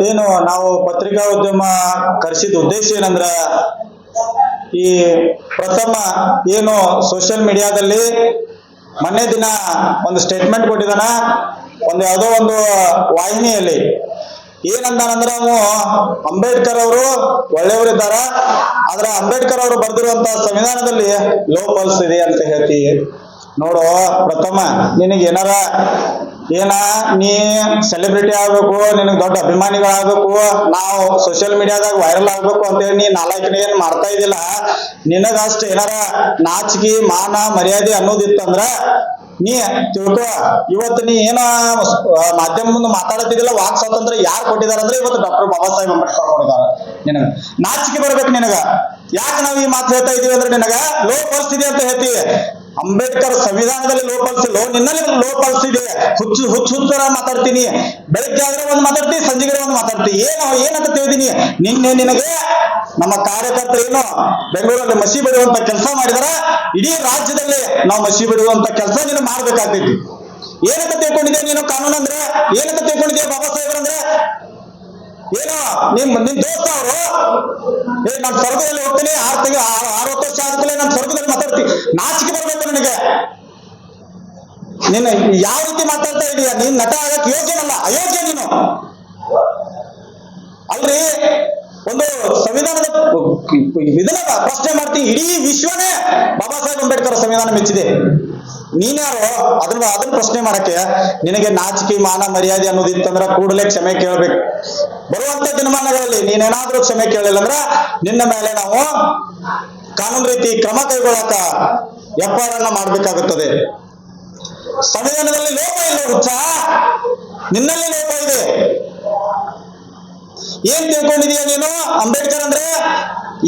ಇವತ್ತೇನು ನಾವು ಪತ್ರಿಕಾ ಉದ್ಯಮ ಕರೆಸಿದ ಉದ್ದೇಶ ಏನಂದ್ರ ಈ ಪ್ರಥಮ ಏನು ಸೋಷಿಯಲ್ ಮೀಡಿಯಾದಲ್ಲಿ ಮೊನ್ನೆ ದಿನ ಒಂದು ಸ್ಟೇಟ್ಮೆಂಟ್ ಕೊಟ್ಟಿದಾನ ಒಂದು ಯಾವುದೋ ಒಂದು ವಾಹಿನಿಯಲ್ಲಿ. ಏನಂದಾನಂದ್ರೆ ಅವನು ಅಂಬೇಡ್ಕರ್ ಅವರು ಒಳ್ಳೆಯವರಿದ್ದಾರ. ಆದ್ರೆ ಅಂಬೇಡ್ಕರ್ ಅವರು ಬರೆದಿರುವಂತ ಸಂವಿಧಾನದಲ್ಲಿ ಲೋ ಪಲ್ಸ್ ಇದೆ ಅಂತ ಹೇಳ್ತಿ. ನೋಡು ಪ್ರಥಮ, ನಿನಗೆ ಏನಾರ ಏನ ನೀ ಸೆಲೆಬ್ರಿಟಿ ಆಗ್ಬೇಕು, ನಿನಗೆ ದೊಡ್ಡ ಅಭಿಮಾನಿಗಳಾಗ್ಬೇಕು, ನಾವು ಸೋಷಿಯಲ್ ಮೀಡಿಯಾದಾಗ ವೈರಲ್ ಆಗ್ಬೇಕು ಅಂತೇಳಿ ನೀ ನಾಲ್ಕನೇ ಏನ್ ಮಾಡ್ತಾ ಇದಿಲ್ಲ ನಿನಗ ಅಷ್ಟ ಏನಾರ ನಾಚಿಕೆ, ಮಾನ, ಮರ್ಯಾದೆ ಅನ್ನೋದಿತ್ತಂದ್ರ ನೀ ತಿಳ್ಕೊ. ಇವತ್ತು ನೀ ಏನ ಮಾಧ್ಯಮ ಮುಂದೆ ಮಾತಾಡತ್ತಿದ್ದಿಲ್ಲ, ವಾಕ್ ಸ್ವಾತಂತ್ರ್ಯ ಯಾರು ಕೊಟ್ಟಿದಾರ ಅಂದ್ರೆ ಇವತ್ತು ಡಾಕ್ಟರ್ ಬಾಬಾ ಸಾಹೇಬ್ ಅಂಬೇಡ್ಕರ್ ಕೊಟ್ಟಿದ್ದಾರೆ ನಿನಗ. ನಾಚಿಕೆ ಬರ್ಬೇಕು ನಿನಗ. ಯಾಕೆ ನಾವು ಈ ಮಾತು ಹೇಳ್ತಾ ಇದೀವಿ ಅಂದ್ರೆ ನಿನಗ ಲೋ ಪರಿಸ್ಥಿತಿ ಅಂತ ಹೇಳ್ತೀವಿ ಅಂಬೇಡ್ಕರ್ ಸಂವಿಧಾನದಲ್ಲಿ ಲೋ ಪಲ್ಸ್ ಲೋ ನಿನ್ನಲ್ಲಿ ಲೋ ಪಲ್ಸ್ ಇದೆ. ಹುಚ್ಚು ಹುಚ್ಚು ಹುಚ್ಚರ ಮಾತಾಡ್ತೀನಿ. ಬೆಳಗ್ಗೆ ಆದ್ರೆ ಒಂದು ಮಾತಾಡ್ತೀನಿ ಸಂಜೆಗೆ ಒಂದು ಮಾತಾಡ್ತೀನಿ ಏನು ಏನಂತ ತಿಳಿದೀನಿ. ನಿನ್ನೆ ನಿನಗೆ ನಮ್ಮ ಕಾರ್ಯಕರ್ತರು ಏನು ಬೆಂಗಳೂರಲ್ಲಿ ಮಸಿ ಬಿಡುವಂತ ಕೆಲಸ ಮಾಡಿದಾರ. ಇಡೀ ರಾಜ್ಯದಲ್ಲಿ ನಾವು ಮಸಿ ಬಿಡುವಂತ ಕೆಲಸ ನೀನು ಮಾಡ್ಬೇಕಾಗ್ತೈತಿ. ಏನಂತ ತಿಳ್ಕೊಂಡಿದ್ದೆ ನೀನು ಕಾನೂನು ಅಂದ್ರೆ? ಏನಂತ ತಿಳ್ಕೊಂಡಿದ್ದೆ ಬಾಬಾ ಸಾಹೇಬ್ರ ಅಂದ್ರೆ? ಏನು ನಿಮ್ ನಿಮ್ ದೋಸ್ತ ಅವರು. ಏ, ನಾನ್ ಸ್ವರ್ಗದಲ್ಲಿ ಹೋಗ್ತೀನಿ, ಆರ್ ತಿಂಗಳು ಅರವತ್ತು ವರ್ಷ ಆದ್ಮೇಲೆ ನಾನು ಸ್ವರ್ಗದಲ್ಲಿ ಮಾತಾಡ್ತೀನಿ. ನಾಚಿಕೆ ಬರ್ಬೇಕು ನನಗೆ. ನೀನು ಯಾವ ರೀತಿ ಮಾತಾಡ್ತಾ ಇದೀಯ? ನೀನ್ ನಟ ಆಗಕ್ ಯೋಗ್ಯನಲ್ಲ, ಅಯೋಗ್ಯ ನೀನು. ಅಲ್ರಿ, ಒಂದು ಸಂವಿಧಾನದ ಇದನ್ನ ಪ್ರಶ್ನೆ ಮಾಡ್ತೀನಿ. ಇಡೀ ವಿಶ್ವನೇ ಬಾಬಾ ಸಾಹೇಬ್ ಅಂಬೇಡ್ಕರ್ ಸಂವಿಧಾನ ಮೆಚ್ಚಿದೆ. ನೀನ್ಯಾರು? ಅದನ್ನ ಅದನ್ನ ಪ್ರಶ್ನೆ ಮಾಡಕ್ಕೆ ನಿನಗೆ ನಾಚಿಕೆ, ಮಾನ, ಮರ್ಯಾದೆ ಅನ್ನೋದಿತ್ತಂದ್ರ ಕೂಡಲೇ ಕ್ಷಮೆ ಕೇಳ್ಬೇಕು. ಬರುವಂತ ದಿನಮಾನಗಳಲ್ಲಿ ನೀನೇನಾದ್ರೂ ಕ್ಷಮೆ ಕೇಳಿಲ್ಲ ಅಂದ್ರ ನಿನ್ನ ಮೇಲೆ ನಾವು ಕಾನೂನು ರೀತಿ ಕ್ರಮ ಕೈಗೊಳ್ಳಕ ಅನ್ನ ಮಾಡ್ಬೇಕಾಗುತ್ತದೆ. ಸಂವಿಧಾನದಲ್ಲಿ ಲೋಪ ಇಲ್ಲ ಹುಚ್ಚ. ನಿನ್ನಲ್ಲಿ ಲೋಪ ಇದೆ. ಏನ್ ತಿಳ್ಕೊಂಡಿದೀಯ ನೀನು? ಅಂಬೇಡ್ಕರ್ ಅಂದ್ರೆ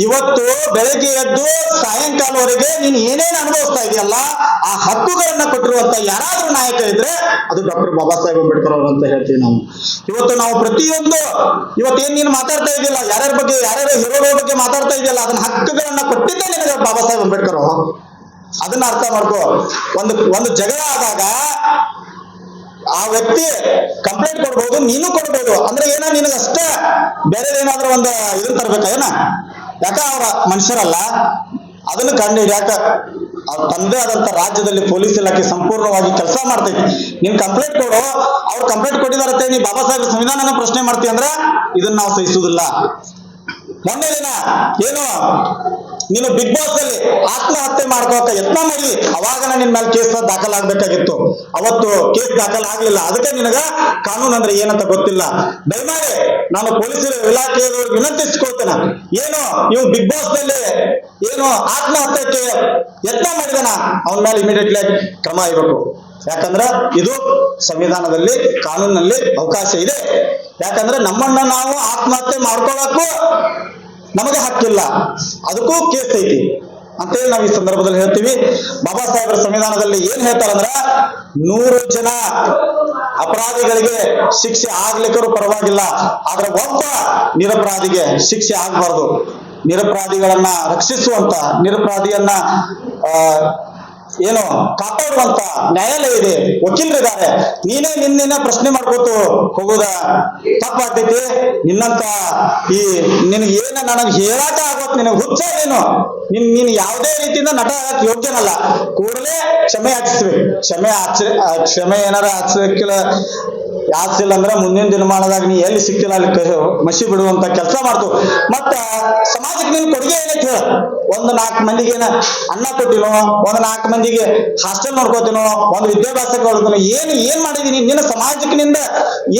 ಇವತ್ತು ಬೆಳಗ್ಗೆ ಎದ್ದು ಸಾಯಂಕಾಲವರೆಗೆ ನೀನು ಏನೇನು ಅನುಭವಿಸ್ತಾ ಇದೆಯಲ್ಲ, ಆ ಹಕ್ಕುಗಳನ್ನ ಕೊಟ್ಟಿರುವಂತ ಯಾರಾದ್ರೂ ನಾಯಕ ಇದ್ರೆ ಅದು ಡಾಕ್ಟರ್ ಬಾಬಾ ಸಾಹೇಬ್ ಅಂಬೇಡ್ಕರ್ ಅವರು ಅಂತ ಹೇಳ್ತೀವಿ ನಾವು. ಇವತ್ತು ನಾವು ಪ್ರತಿಯೊಂದು, ಇವತ್ತೇನ್ ನೀನು ಮಾತಾಡ್ತಾ ಇದೆಯಲ್ಲ, ಯಾರ್ಯಾರ ಬಗ್ಗೆ, ಯಾರ್ಯಾರ ಹೀರೋಗಳ ಬಗ್ಗೆ ಮಾತಾಡ್ತಾ ಇದೆಯಲ್ಲ, ಅದನ್ನ ಹಕ್ಕುಗಳನ್ನ ಕೊಟ್ಟಿದ್ದೇ ನಿನಗೆ ಬಾಬಾ ಸಾಹೇಬ್ ಅಂಬೇಡ್ಕರ್ ಅವರು. ಅದನ್ನ ಅರ್ಥ ಮಾಡ್ಕೋ. ಒಂದು ಒಂದು ಜಗಳ ಆದಾಗ ಆ ವ್ಯಕ್ತಿ ಕಂಪ್ಲೇಂಟ್ ಕೊಡ್ಬೋದು, ನೀನು ಕೊಡ್ಬೋದು. ಅಂದ್ರೆ ಏನ, ನಿನಗಷ್ಟೇ ಬೇರೆ ಏನಾದ್ರೂ ಒಂದು ಇದನ್ನ ತರ್ಬೇಕ, ಏನ? ಯಾಕ ಅವರ ಮನುಷ್ಯರಲ್ಲ? ಅದನ್ನ ಕಂಡು ಯಾಕ ಅವ್ರ ತಂದೆ ಆದಂತ ರಾಜ್ಯದಲ್ಲಿ ಪೊಲೀಸ್ ಇಲಾಖೆ ಸಂಪೂರ್ಣವಾಗಿ ಕೆಲಸ ಮಾಡ್ತೈತಿ. ನೀನ್ ಕಂಪ್ಲೇಂಟ್ ಕೊಡು, ಅವ್ರು ಕಂಪ್ಲೇಂಟ್ ಕೊಟ್ಟಿದಾರತ್ತೆ ನೀ ಬಾಬಾ ಸಾಹೇಬ್ ಸಂವಿಧಾನನ ಪ್ರಶ್ನೆ ಮಾಡ್ತೀಯ ಅಂದ್ರೆ ಇದನ್ನ ನಾವು ಸಹಿಸುವುದಿಲ್ಲ. ಮೊನ್ನೆ ದಿನ, ಏನು ನೀನು ಬಿಗ್ ಬಾಸ್ ಅಲ್ಲಿ ಆತ್ಮಹತ್ಯೆ ಮಾಡ್ಕೋಕ ಯತ್ನ ಮಾಡಿ ಅವಾಗ ನಿನ್ ಮೇಲೆ ಕೇಸ್ ದಾಖಲಾಗಬೇಕಾಗಿತ್ತು. ಅವತ್ತು ಕೇಸ್ ದಾಖಲಾಗ್ಲಿಲ್ಲ. ಅದಕ್ಕೆ ನಿನಗ ಕಾನೂನು ಅಂದ್ರೆ ಏನಂತ ಗೊತ್ತಿಲ್ಲ. ದಯಮಾಡಿ ನಾನು ಪೊಲೀಸ್ ಇಲಾಖೆಯವರು ವಿನಂತಿಸ್ಕೊಳ್ತೇನೆ. ಏನು ಇವ್ ಬಿಗ್ ಬಾಸ್ನಲ್ಲಿ ಏನು ಆತ್ಮಹತ್ಯೆ ಯತ್ನ ಮಾಡಿದನ? ಅವನ ಮೇಲೆ ಇಮಿಡಿಯೇಟ್ಲಿ ಕ್ರಮ ಇರಬೇಕು. ಯಾಕಂದ್ರ ಇದು ಸಂವಿಧಾನದಲ್ಲಿ, ಕಾನೂನಿನಲ್ಲಿ ಅವಕಾಶ ಇದೆ. ಯಾಕಂದ್ರೆ ನಮ್ಮನ್ನ ನಾವು ಆತ್ಮಹತ್ಯೆ ಮಾಡ್ಕೊಳ್ಳಕ್ಕೂ ನಮಗೆ ಹಕ್ಕಿಲ್ಲ. ಅದಕ್ಕೂ ಕೇಸ್ ಐತಿ. ಅಂತೇಳಿ ನಾವು ಈ ಸಂದರ್ಭದಲ್ಲಿ ಹೇಳ್ತೀವಿ. ಬಾಬಾ ಸಾಹೇಬರ ಸಂವಿಧಾನದಲ್ಲಿ ಏನ್ ಹೇಳ್ತಾರಂದ್ರ ನೂರು ಜನ ಅಪರಾಧಿಗಳಿಗೆ ಶಿಕ್ಷೆ ಆಗ್ಲಿಕ್ಕರು ಪರವಾಗಿಲ್ಲ. ಆದ್ರೆ ಒಬ್ಬ ನಿರಪರಾಧಿಗೆ ಶಿಕ್ಷೆ ಆಗ್ಬಾರ್ದು. ನಿರಪರಾಧಿಗಳನ್ನ ರಕ್ಷಿಸುವಂತ, ನಿರಪರಾಧಿಯನ್ನ, ಆ ಏನು ಕಾಪಾಡುವಂತ ನ್ಯಾಯಾಲಯ ಇದೆ, ವಕೀಲರಿದ್ದಾರೆ. ನೀನೇ ನಿನ್ನ ಪ್ರಶ್ನೆ ಮಾಡ್ಕೋತು ಹೋಗುದ? ತಪ್ಪಾಗ್ತೈತಿ ನಿನ್ನಂತ ಈ ನಿನಗೆ ಏನ ನನಗೆ ಹೇಳಾಕ ಆಗೋತ್ ನಿನಗೆ ಹುಚ್ಚ ಏನು ನಿನ್ ನೀನ್ ಯಾವುದೇ ರೀತಿಯಿಂದ ನಟ ಆಗಕ್ ಯೋಗ್ಯನಲ್ಲ. ಕೂಡಲೇ ಕ್ಷಮೆ ಯಾಚಿಸ್ಬೇಕು ಕ್ಷಮೆ ಆಚ ಕ್ಷಮೆ ಏನಾರ ಆಚರಿಸಿಲ್ಲ ಯಾಚಿಸಿಲ್ಲ ಅಂದ್ರೆ ಮುಂದಿನ ದಿನಮಾನದಾಗ ನೀ ಎಲ್ಲಿ ಸಿಕ್ತಿಲ್ಲ ಅಲ್ಲಿ ಮಸಿ ಬಿಡುವಂತ ಕೆಲಸ ಮಾಡ್ತು. ಮತ್ತ ಸಮಾಜಕ್ಕೆ ನೀನ್ ಕೊಡುಗೆ ಏನೈತಿ ಹೇಳ. ಒಂದ್ ನಾಲ್ಕು ಮಂದಿಗೆ ಏನ ಅನ್ನ ಕೊಟ್ಟಿನೋ, ಒಂದ್ ನಾಲ್ಕು ಮಂದಿಗೆ ಹಾಸ್ಟೆಲ್ ನೋಡ್ಕೋತೀನೋ, ಒಂದು ವಿದ್ಯಾಭ್ಯಾಸಕ್ಕೆ ಕೊಡ್ತೀನೋ ಏನು, ಏನ್ ಮಾಡಿದೀನಿ? ನಿನ್ನ ಸಮಾಜಕ್ಕಿನಿಂದ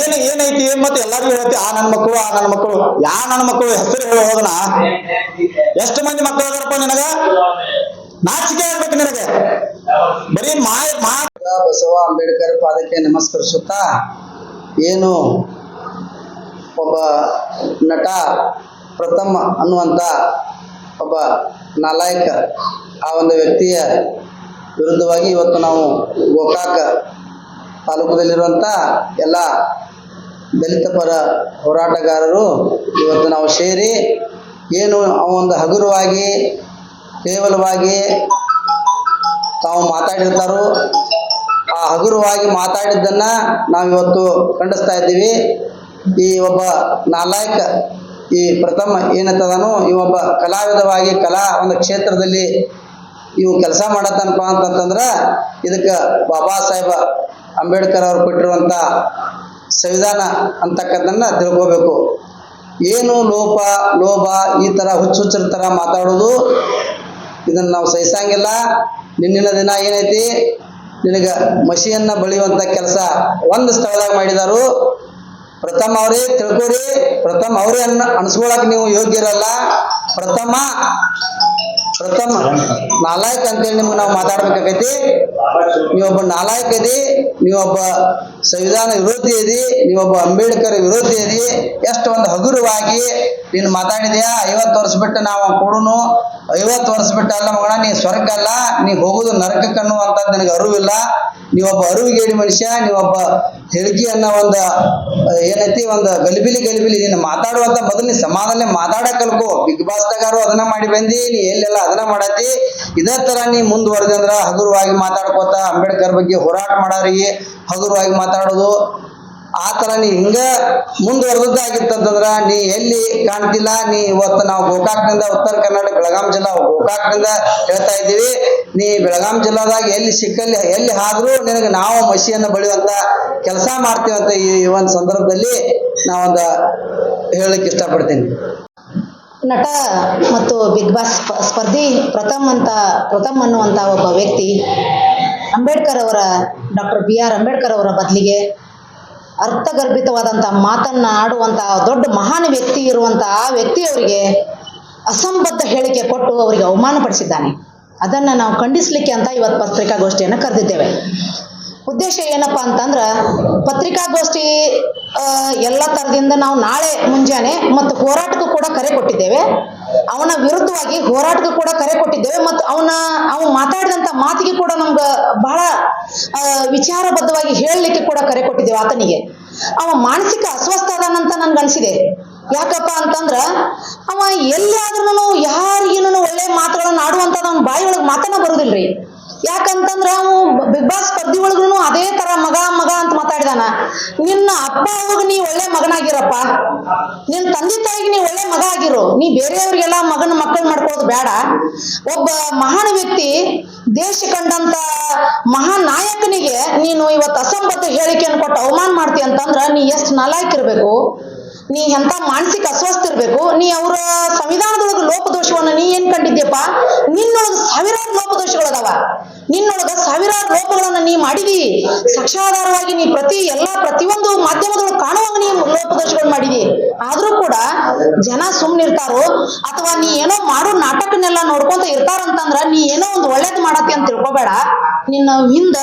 ಏನು ಏನ್ ಏನೈತಿ? ಮತ್ತೆ ಎಲ್ಲರಿಗೂ ಹೇಳ್ತಿ, ಆ ನನ್ನ ಮಕ್ಕಳು, ಆ ನನ್ನ ಮಕ್ಕಳು. ಯಾ ನನ್ನ ಮಕ್ಕಳು ಹೆಸರು ಹೇಳಿ, ಹೋದನ? ಎಷ್ಟು ಮಂದಿ ಮಕ್ಕಳು ಅದಾರಪ್ಪ ನಿನಗ? ನಾಚಿಕೆ ಆಗ್ಬೇಕು ನಿನಗೆ. ಬರೀ ಮಾ ಬಸವ ಅಂಬೇಡ್ಕರ್ ಪಾದಕ್ಕೆ ನಮಸ್ಕರಿಸುತ್ತಾ ಏನು ಒಬ್ಬ ನಟ ಪ್ರಥಮ ಅನ್ನುವಂಥ ಒಬ್ಬ ನಾಲಾಯಕ ಆ ಒಂದು ವ್ಯಕ್ತಿಯ ವಿರುದ್ಧವಾಗಿ ಇವತ್ತು ನಾವು ಗೋಕಾಕ ತಾಲೂಕದಲ್ಲಿರುವಂಥ ಎಲ್ಲ ದಲಿತ ಪರ ಹೋರಾಟಗಾರರು ಇವತ್ತು ನಾವು ಸೇರಿ ಏನು ಆ ಒಂದು ಹಗುರವಾಗಿ, ಕೇವಲವಾಗಿ ತಾವು ಮಾತಾಡಿರ್ತಾರೋ ಹಗುರವಾಗಿ ಮಾತಾಡಿದ್ದನ್ನ ನಾವಿವತ್ತು ಖಂಡಿಸ್ತಾ ಇದ್ದೀವಿ. ಈ ಒಬ್ಬ ನಾಲಾಯಕ ಈ ಪ್ರಥಮ ಏನಂತದನು, ಈ ಒಬ್ಬ ಕಲಾವಿದವಾಗಿ ಕಲಾ ಒಂದು ಕ್ಷೇತ್ರದಲ್ಲಿ ಇವು ಕೆಲಸ ಮಾಡತ್ತನಪ್ಪ ಅಂತಂತಂದ್ರೆ ಇದಕ್ಕೆ ಬಾಬಾ ಸಾಹೇಬ ಅಂಬೇಡ್ಕರ್ ಅವರು ಕೊಟ್ಟಿರುವಂಥ ಸಂವಿಧಾನ ಅಂತಕ್ಕದ್ದನ್ನು ತಿಳ್ಕೋಬೇಕು. ಏನು ಲೋಪ, ಲೋಭ ಈ ಥರ ಹುಚ್ಚು ಹುಚ್ಚರ ಥರ ಮಾತಾಡೋದು ಇದನ್ನು ನಾವು ಸಹಿಸಂಗಿಲ್ಲ. ನಿನ್ನಿನ ದಿನ ಏನೈತಿ? ನಿನಗೆ ಮಸಿಯನ್ನ ಬಳಿಯುವಂತ ಕೆಲಸ ಒಂದು ಸ್ಥಳದಾಗ ಮಾಡಿದಾರು. ಪ್ರಥಮ ಅವರೇ ತಿಳ್ಕೊರಿ. ಪ್ರಥಮ ಅವರೇ ಅನ್ನ ಅನ್ಸ್ಕೊಳಕ್ ನೀವು ಯೋಗ್ಯರಲ್ಲ. ಪ್ರಥಮ ಪ್ರಥಮ ನಾಲಾಯಕ್ ಅಂತೇಳಿ ನಿಮ್ಗೆ ನಾವು ಮಾತಾಡ್ಬೇಕಾಗೈತಿ. ನೀವೊಬ್ಬ ನಾಲಾಯಕ್ ಇದಿ ನೀವೊಬ್ಬ ಸಂವಿಧಾನ ವಿರೋಧಿ ಇದಿ ನೀವೊಬ್ಬ ಅಂಬೇಡ್ಕರ್ ವಿರೋಧಿ ಇದಿ ಎಷ್ಟು ಒಂದು ಹಗುರವಾಗಿ ನೀನು ಮಾತಾಡಿದ್ಯಾ? ಐವತ್ತು ವರ್ಷ ಬಿಟ್ಟು ನಾವು ಕೊಡುನು. ಐವತ್ತು ವರ್ಷ ಬಿಟ್ಟು ಅಲ್ಲ ಮಗಣ, ನೀ ಸ್ವರ್ಗ ಅಲ್ಲ, ನೀ ಹೋಗುದು ನರಕಕ್ಕೆ ಅನ್ನುವಂಥದ್ದು ನಿನಗೆ ಅರಿವಿಲ್ಲ. ನೀವೊಬ್ಬ ಅರಿವಿಗೇಡಿ ಮನುಷ್ಯ, ನೀವೊಬ್ಬ ಹೇಳಿಕೆ ಅನ್ನೋ ಒಂದು, ಏನೈತಿ, ಒಂದು ಗಲಿಬಿಲಿ ಗಲಿಬಿಲಿ. ನೀನು ಮಾತಾಡುವಂತ ಮೊದಲು ನೀ ಸಮಾಧಾನ ಮಾತಾಡಕ್ ಕಲ್ಕೋ. ಬಿಗ್ ಬಾಸ್ದಾಗಾರು ಅದನ್ನ ಮಾಡಿ ಬಂದಿ, ನೀ ಎಲ್ಲೆಲ್ಲ ಅದನ್ನ ಮಾಡತಿ. ಇದೇ ತರ ನೀ ಮುಂದುವರೆದಿ ಅಂದ್ರ ಹಗುರವಾಗಿ ಮಾತಾಡ್ಕೋತ ಅಂಬೇಡ್ಕರ್ ಬಗ್ಗೆ ಹೋರಾಟ ಮಾಡಾರಿ. ಹಗುರವಾಗಿ ಮಾತಾಡೋದು. ಆ ತರ ನೀ ಹಿಂಗ ಮುಂದುವರೆದಾಗಿತ್ತಂತಂದ್ರ ನೀ ಎಲ್ಲಿ ಕಾಣ್ತಿಲ್ಲ, ನೀ ಇವತ್ತು ನಾವು ಗೋಕಾಕ್ನಿಂದ ಉತ್ತರ ಕರ್ನಾಟಕ, ಬೆಳಗಾಂ ಜಿಲ್ಲಾ ಗೋಕಾಕ್ನಿಂದ ಹೇಳ್ತಾ ಇದ್ದೀವಿ. ನೀ ಬೆಳಗಾಂ ಜಿಲ್ಲಾದಾಗ ಎಲ್ಲಿ ಸಿಕ್ಕಲ್ಲಿ, ಎಲ್ಲಿ ಆದ್ರೂ ನಿನಗೆ ನಾವು ಮಸಿಯನ್ನು ಬಳಿಯುವಂತ ಕೆಲಸ ಮಾಡ್ತೀವಂತ ಈ ಒಂದು ಸಂದರ್ಭದಲ್ಲಿ ನಾವೊಂದು ಹೇಳಲಿಕ್ಕೆ ಇಷ್ಟಪಡ್ತೀನಿ. ನಟ ಮತ್ತು ಬಿಗ್ ಬಾಸ್ ಸ್ಪರ್ಧಿ ಪ್ರಥಮ್ ಅಂತ, ಪ್ರಥಮ್ ಅನ್ನುವಂಥ ಒಬ್ಬ ವ್ಯಕ್ತಿ ಅಂಬೇಡ್ಕರ್ ಅವರ, ಡಾಕ್ಟರ್ ಬಿ ಆರ್ ಅಂಬೇಡ್ಕರ್ ಅವರ ಬದಲಿಗೆ ಅರ್ಥಗರ್ಭಿತವಾದಂಥ ಮಾತನ್ನ ಆಡುವಂತಹ ದೊಡ್ಡ ಮಹಾನ್ ವ್ಯಕ್ತಿ ಇರುವಂತಹ ಆ ವ್ಯಕ್ತಿಯವರಿಗೆ ಅಸಂಬದ್ಧ ಹೇಳಿಕೆ ಕೊಟ್ಟು ಅವರಿಗೆ ಅವಮಾನಪಡಿಸಿದ್ದಾನೆ ಅದನ್ನು ನಾವು ಖಂಡಿಸಲಿಕ್ಕೆ ಅಂತ ಇವತ್ತು ಪತ್ರಿಕಾಗೋಷ್ಠಿಯನ್ನು ಕರೆದಿದ್ದೇವೆ. ಉದ್ದೇಶ ಏನಪ್ಪ ಅಂತಂದ್ರೆ, ಪತ್ರಿಕಾಗೋಷ್ಠಿ ಎಲ್ಲ ತರದಿಂದ ನಾವು ನಾಳೆ ಮುಂಜಾನೆ ಮತ್ತು ಹೋರಾಟಕ್ಕೂ ಕೂಡ ಕರೆ ಕೊಟ್ಟಿದ್ದೇವೆ. ಅವನ ವಿರುದ್ಧವಾಗಿ ಹೋರಾಟಕ್ಕೂ ಕೂಡ ಕರೆ ಕೊಟ್ಟಿದ್ದೇವೆ ಮತ್ತು ಅವನ, ಅವನು ಮಾತಾಡಿದಂತ ಮಾತಿಗೆ ಕೂಡ ನಮ್ಗೆ ಬಹಳ ವಿಚಾರಬದ್ಧವಾಗಿ ಹೇಳಲಿಕ್ಕೆ ಕೂಡ ಕರೆ ಕೊಟ್ಟಿದ್ದೇವೆ ಆತನಿಗೆ. ಅವ ಮಾನಸಿಕ ಅಸ್ವಸ್ಥ ಅದಾನಂತ ನನ್ಗೆ ಅನ್ಸಿದೆ. ಯಾಕಪ್ಪ ಅಂತಂದ್ರ, ಅವ ಎಲ್ಲಿಯಾದ್ರೂ ಯಾರಿಗೇನು ಒಳ್ಳೆ ಮಾತುಗಳನ್ನ ಆಡುವಂತ ನಮ್ಮ ಬಾಯಿ ಒಳಗೆ ಮಾತನ್ನ ಬರುದಿಲ್ರಿ. ಯಾಕಂತಂದ್ರ, ಅವು ಬಿಗ್ ಬಾಸ್ ಸ್ಪರ್ಧಿ ಒಳಗೂ ಅದೇ ತರ ಮಗ ಮಗ ನಿನ್ನ ಅಪ್ಪ ಅವಾಗ ನೀ ಒಳ್ಳೆ ಮಗನಾಗಿರಪ್ಪ. ನಿನ್ನ ತಂದೆ ತಾಯಿಗೆ ನೀ ಒಳ್ಳೆ ಮಗ ಆಗಿರು ನೀ ಬೇರೆಯವ್ರಿಗೆಲ್ಲ ಮಗನ ಮಕ್ಕಳು ಮಾಡ್ಕೊಳ್ಳೋದು ಬೇಡ. ಒಬ್ಬ ಮಹಾನ್ ವ್ಯಕ್ತಿ ದೇಶ ಕಂಡಂತ ಮಹಾನ್ ನಾಯಕನಿಗೆ ನೀನು ಇವತ್ತು ಅಸಂಬದ್ಧ ಹೇಳಿಕೆಯನ್ನು ಕೊಟ್ಟು ಅವಮಾನ ಮಾಡ್ತೀಯ ಅಂತಂದ್ರ ನೀ ಎಷ್ಟು ನಾಲಾಯಕಿರ್ಬೇಕು ನೀ ಎಂತ ಮಾನಸಿಕ ಅಸ್ವಸ್ಥ ಇರ್ಬೇಕು, ನೀ ಅವರ ಸಂವಿಧಾನದೊಳಗ ಲೋಪದೋಷವನ್ನ ನೀ ಏನ್ ಕಂಡಿದ್ಯಪ್ಪ? ನಿನ್ನೊಳಗ ಸಾವಿರಾರು ಲೋಪದೋಷಗಳದಾವ. ನಿನ್ನೊಳಗ ಸಾವಿರಾರು ಲೋಪಗಳನ್ನ ನೀ ಮಾಡಿದಿ. ಸಾಕ್ಷಾಧಾರವಾಗಿ ನೀ ಪ್ರತಿ ಎಲ್ಲಾ ಪ್ರತಿಯೊಂದು ಮಾಧ್ಯಮದೊಳಗೆ ಕಾಣುವಾಗ ನೀ ಲೋಪದೋಷಗಳು ಮಾಡಿದಿ. ಆದ್ರೂ ಕೂಡ ಜನ ಸುಮ್ನಿರ್ತಾರೋ ಅಥವಾ ನೀ ಏನೋ ಮಾಡೋ ನಾಟಕನೆಲ್ಲ ನೋಡ್ಕೊಂತ ಇರ್ತಾರಂತಂದ್ರ ನೀ ಏನೋ ಒಂದು ಒಳ್ಳೇದ್ ಮಾಡತ್ತೆ ಅಂತ ತಿಳ್ಕೊಬೇಡ. ನಿನ್ನ ಹಿಂದ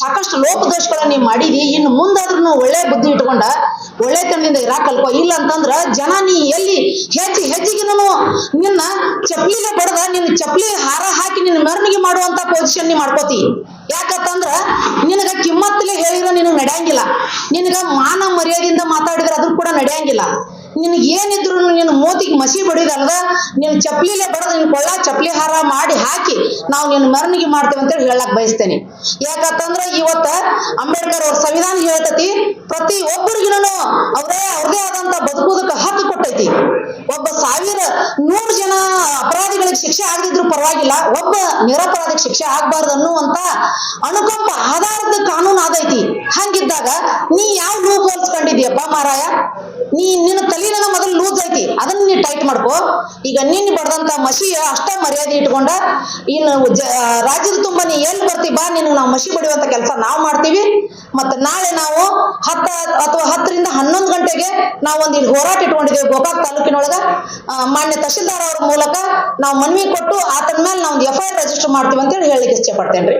ಸಾಕಷ್ಟು ಲೋಪದೋಷಗಳನ್ನ ನೀ ಮಾಡಿದಿ. ಇನ್ನು ಮುಂದಾದ್ರೂ ಒಳ್ಳೆ ಬುದ್ಧಿ ಇಟ್ಕೊಂಡ ಒಳ್ಳೆತನದಿಂದ ಕಣ್ಣಿಂದ ಇರಾಕಲ್ಪ. ಇಲ್ಲ ಅಂತಂದ್ರ ಜನ ನೀ ಎಲ್ಲಿ ಹೆಜ್ಜೆ ಹೆಜ್ಜೆಗಿನೂ ನಿನ್ನ ಚಪ್ಲಿಗೆ ಬಡದ ನಿನ್ನ ಚಪ್ಲಿ ಹಾರ ಹಾಕಿ ನಿನ್ನ ಮೆರವಣಿಗೆ ಮಾಡುವಂತ ಪೊಸಿಷನ್ ನೀ ಮಾಡ್ಕೋತಿ. ಯಾಕಂತಂದ್ರ ನಿನಗ ಕಿಮ್ಮತ್ತಲೆ ಹೇಳಿದ್ರೆ ನಿನಗೆ ನಡೆಯಂಗಿಲ್ಲ. ನಿನಗ ಮಾನ ಮರ್ಯಾದೆಯಿಂದ ಮಾತಾಡಿದ್ರೆ ಅದು ಕೂಡ ನಡೆಯಂಗಿಲ್ಲ. ನಿನಗೆ ಏನಿದ್ರು ನಿನ್ನ ಮೋತಿಗೆ ಮಸಿ ಬಡಿದಲ್ದ ನಿನ್ನ ಚಪ್ಲಿಲೆ ಬಡದ ನಿನ್ನ ಕೊಳ್ಳ ಚಪ್ಲಿ ಹಾರ ಮಾಡಿ ಹಾಕಿ ನಾವು ನಿನ್ನ ಮರಣಿಗೆ ಮಾಡ್ತೇವೆ ಅಂತೇಳಿ ಹೇಳಕ್ ಬಯಸ್ತೇನೆ. ಯಾಕಂತಂದ್ರೆ ಇವತ್ತ ಅಂಬೇಡ್ಕರ್ ಅವ್ರ ಸಂವಿಧಾನ ಹೇಳ್ತತಿ, ಪ್ರತಿ ಒಬ್ಬರಿಗಿನೂ ಅವರೇ ಅವ್ರದೇ ಆದಂತ ಬದುಕುವುದಕ್ಕೆ ಹಕ್ಕು ಕೊಟ್ಟೈತಿ. ಒಬ್ಬ ಸಾವಿರ ನೂರು ಶಿಕ್ಷೆ ಆಗಿದ್ರು ಪರವಾಗಿಲ್ಲ. ಒಬ್ಬ ನಿರಪರಾಧಕ್ಕೆ ಶಿಕ್ಷೆ ಆಗ್ಬಾರ್ದು ಅನ್ನುವಂತ ಅನುಕಂಪ ಆಧಾರದ ಕಾನೂನು ಆದೈತಿ ಹಂಗಿದ್ದಾಗ ನೀ ಯಾವ ಲೂಪ್ ಹೋಲ್ಸ್ಕೊಂಡಿದ್ಯಪ್ಪ ಮಾರಾಯ? ನೀ ನಿನ್ನ ತಲೀನ ಮೊದಲು ಲೂಸ್ ಐತಿ. ಅದನ್ನ ನೀ ಟೈಟ್ ಮಾಡ್ಕೋ. ಈಗ ನಿನ್ನ ಬಡ್ದಂತ ಮಸಿ ಅಷ್ಟ ಮರ್ಯಾದೆ ಇಟ್ಕೊಂಡ, ಇನ್ನು ರಾಜ್ಯದ ತುಂಬ ನೀ ಎಲ್ಲಿ ಬರ್ತಿ ಬಾ ನಿನ್ ನಾವು ಮಸಿ ಬಡಿಯುವಂತ ಕೆಲಸ ನಾವು ಮಾಡ್ತೀವಿ. ಮತ್ತೆ ನಾಳೆ ನಾವು ಹತ್ತ ಅಥವಾ ಹತ್ತರಿಂದ ಹನ್ನೊಂದು ಗಂಟೆಗೆ ನಾವು ಒಂದು ಇಲ್ಲಿ ಹೋರಾಟ ಇಟ್ಕೊಂಡಿದ್ದೇವೆ ಗೋಕಾಕ್ ತಾಲೂಕಿನೊಳಗ. ಮಾನ್ಯ ತಹಶೀಲ್ದಾರ್ ಅವ್ರ ಮೂಲಕ ನಾವು ಮನವಿ ಕೊಟ್ಟು ಆತನ ಮೇಲೆ ನಾವು ಎಫ್ ಐ ಆರ್ ರಿಜಿಸ್ಟರ್ ಮಾಡ್ತೀವಿ ಅಂತೇಳಿ ಹೇಳಿಕೆ ಇಷ್ಟಪಡ್ತೇನೆ ರೀ